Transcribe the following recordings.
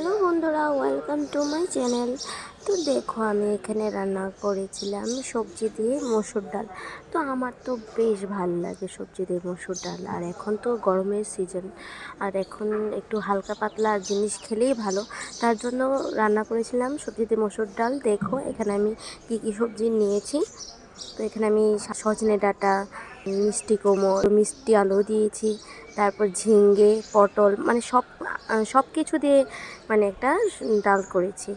Hello বন্ধুরা welcome to my channel তো দেখো, আমি এখানে রান্না করেছিলাম সবজি দিয়ে মসুর ডাল। তো আমার তো বেশ ভালো লাগে সবজি দিয়ে মসুর ডাল। আর এখন তো গরমের সিজন আর এখন একটু হালকা পাতলা জিনিস খেলেই ভালো। তার জন্য রান্না করেছিলাম সবজি দিয়ে মসুর ডাল। দেখো, এখানে আমি কী কী সবজি নিয়েছি। তো এখানে আমি সজনে ডাঁটা মিষ্টি কোমর মিষ্টি আলু দিয়েছি, তারপর ঝিঙ্গে পটল মানে সব সব কিছু দিয়ে মানে একটা ডাল করেছি।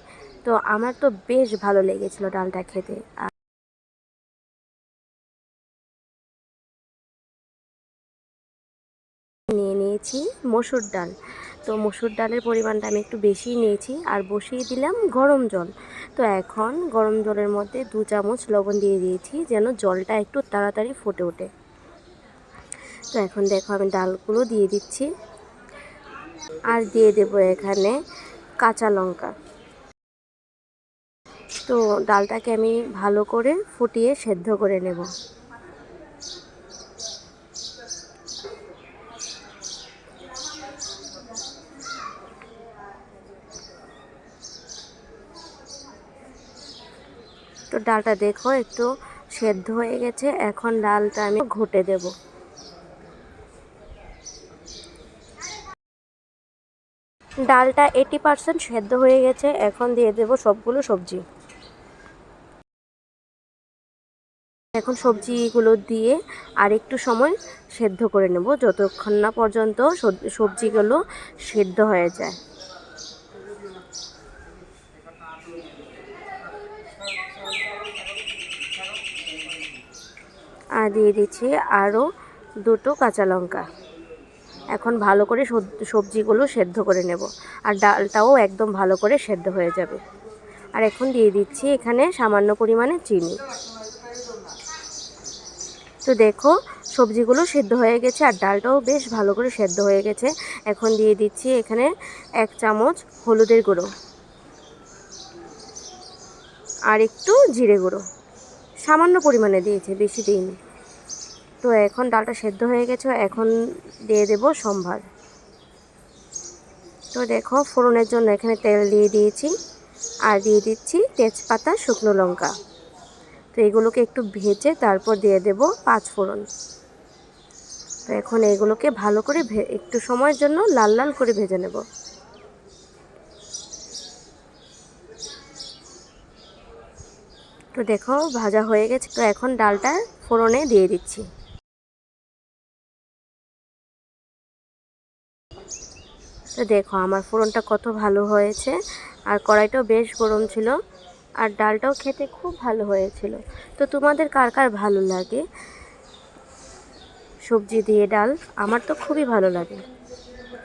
তো আমার তো বেশ ভালো লেগেছিলো ডালটা খেতে। নিয়ে নিয়েছি মসুর ডাল। তো মসুর ডালের পরিমাণটা আমি একটু বেশিই নিয়েছি আর বসিয়ে দিলাম গরম জল। তো এখন গরম জলের মধ্যে দু চামচ লবণ দিয়ে দিয়েছি যেন জলটা একটু তাড়াতাড়ি ফুটে ওঠে। তো এখন দেখো আমি ডালগুলো দিয়ে দিচ্ছি। আর দিয়ে দেবো এখানে কাঁচা লঙ্কা। তো ডালটাকে আমি ভালো করে ফুটিয়ে সেদ্ধ করে নেব। তো ডালটা দেখো একটু সেদ্ধ হয়ে গেছে। এখন ডালটা আমি ঘুটে দেব। ডালটা এইটি পারসেন্ট সেদ্ধ হয়ে গেছে, এখন দিয়ে দেব সবগুলো সবজি। এখন সবজিগুলো দিয়ে আর একটু সময় সেদ্ধ করে নেব, যতক্ষণ না পর্যন্ত সবজিগুলো সেদ্ধ হয়ে যায়। আর দিয়ে দিচ্ছি আরও দুটো কাঁচা লঙ্কা। এখন ভালো করে সবজিগুলো সেদ্ধ করে নেব। আর ডালটাও একদম ভালো করে সেদ্ধ হয়ে যাবে। আর এখন দিয়ে দিচ্ছি এখানে সামান্য পরিমাণে চিনি। তো দেখো, সবজিগুলো সেদ্ধ হয়ে গেছে আর ডালটাও বেশ ভালো করে সেদ্ধ হয়ে গেছে। এখন দিয়ে দিচ্ছি এখানে এক চামচ হলুদের গুঁড়ো। আর একটু জিরে গুঁড়ো। সামান্য পরিমাণে দিয়েছে, বেশি দিইনি। তো এখন ডালটা সেদ্ধ হয়ে গেছে, এখন দিয়ে দেব সম্ভার। তো দেখো, ফোড়নের জন্য এখানে তেল দিয়ে দিয়েছি, আর দিয়ে দিচ্ছি তেজপাতা, শুকনো লঙ্কা। তো এগুলোকে একটু ভেজে তারপর দিয়ে দেব পাঁচ ফোড়ন। তো এখন এগুলোকে ভালো করে একটু সময়ের জন্য লাল লাল করে ভেজে নেব। তো দেখো, ভাজা হয়ে গেছে, তো এখন ডালটা ফোড়নে দিয়ে দিচ্ছি। তো দেখো, আমার ফোড়নটা কত ভালো হয়েছে। আর কড়াইটাও বেশ গরম ছিল। আর ডালটাও খেতে খুব ভালো হয়েছিল। তো তোমাদের কার কার ভালো লাগে? সবজি দিয়ে ডাল, আমার তো খুবই ভালো লাগে।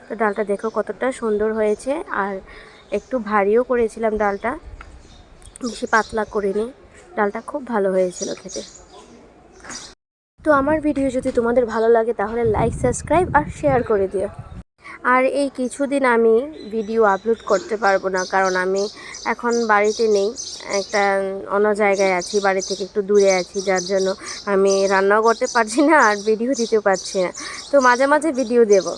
তো ডালটা দেখো কতটা সুন্দর হয়েছে। আর একটু ভারীও করেছিলাম ডালটা। বেশি পাতলা করিনি। ডালটা খুব ভালো হয়েছিল খেতে। তো আমার ভিডিও যদি তোমাদের ভালো লাগে, তাহলে লাইক সাবস্ক্রাইব আর শেয়ার করে দিও। আর এই কিছুদিন আমি ভিডিও আপলোড করতে পারব না, কারণ আমি এখন বাড়িতে নেই। একটা অন্য জায়গায় আছি, বাড়ি থেকে একটু দূরে আছি, যার জন্য আমি রান্নাও করতে পারছি না আর ভিডিও দিতে পারছি না। তো মাঝে মাঝে ভিডিও দেবো।